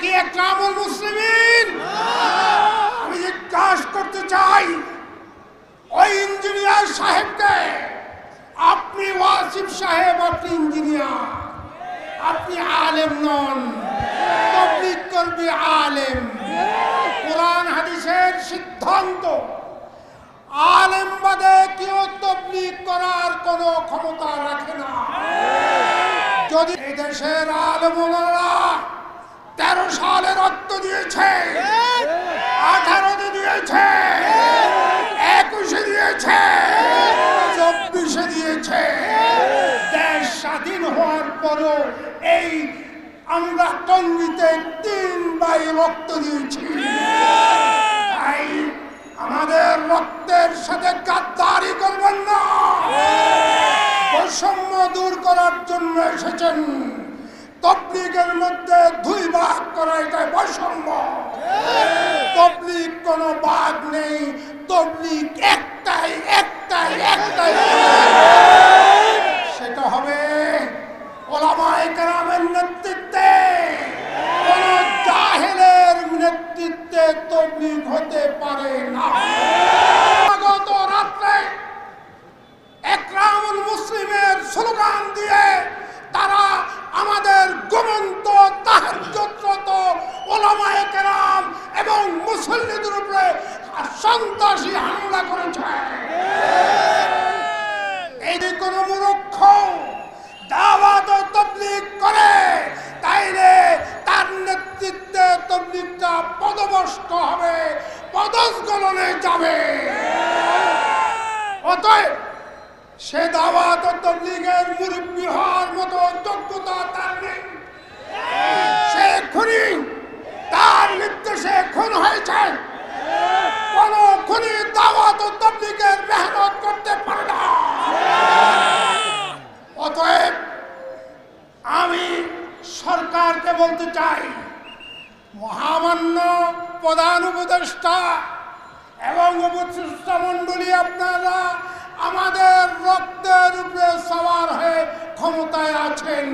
কি করতে চাই, ওই ইঞ্জিনিয়ার সাহেবকে। আপনি ওয়াসিফ সাহেব, আপনি ইঞ্জিনিয়ার। আপনি আলেম নন। তবলিগ করবে আলেম। কোরআন হাদিসের সিদ্ধান্ত। আলেম বাদে কেউ তবলিগ করার কোনো ক্ষমতা রাখে না। যদি এই দেশের আলেমরা তেরো সালে রক্ত দিয়েছে। আঠারোতে দিয়েছে। একুশে দিয়েছে। চব্বিশে দিয়েছে। দেশ স্বাধীন হওয়ার পরও এই আমরা টঙ্গিতে তিন বাই রক্ত দিয়েছি। আমাদের রক্তের সাথে গাদ্দারি করবেন না। বৈষম্য দূর করার জন্য এসেছেন। তবলিগের মধ্যে দুই ভাগ করা এটা বৈষম্য। তবলিগ কোনো ভাগ নেই, তবলিগ একটাই একটাই একটাই। সেটা হবে ওলামায়ে কেরামের নেতৃত্বে। কোন জাহেলের নেতৃত্বে তবলিগ হতে পারে না। গত রাত্রে একরামুল মুসলিমের স্লোগান দিয়ে তারা আমাদের গোমন্ত তাহাজ্জুদরত ওলামায়ে কেরাম এবং মুসল্লিদের উপরে সন্ত্রাসী হামলা করেছে। এই যে কোন মূর্খ দাওয়াত তবলিগ করে। তাইলে তার নেতৃত্বে তবলিগটা পদভস্ত হবে পদস্খলনে যাবে। অতএব সে দাওয়াত ও তবলিগের মুরব্বী হওয়ার মতো যোগ্যতা তার নেই সে খুনি তার নির্দেশে খুন হয়েছে কোন খুনি দাওয়াত ও তবলিগের মেহনত করতে পারে না অতএব আমি সরকারকে বলতে চাই, মহামান্য প্রধান উপদেষ্টা এবং উপদেষ্টা মণ্ডলী আপনারা আমাদের রক্তের উপরে সবার হয়ে ক্ষমতায় আছেন।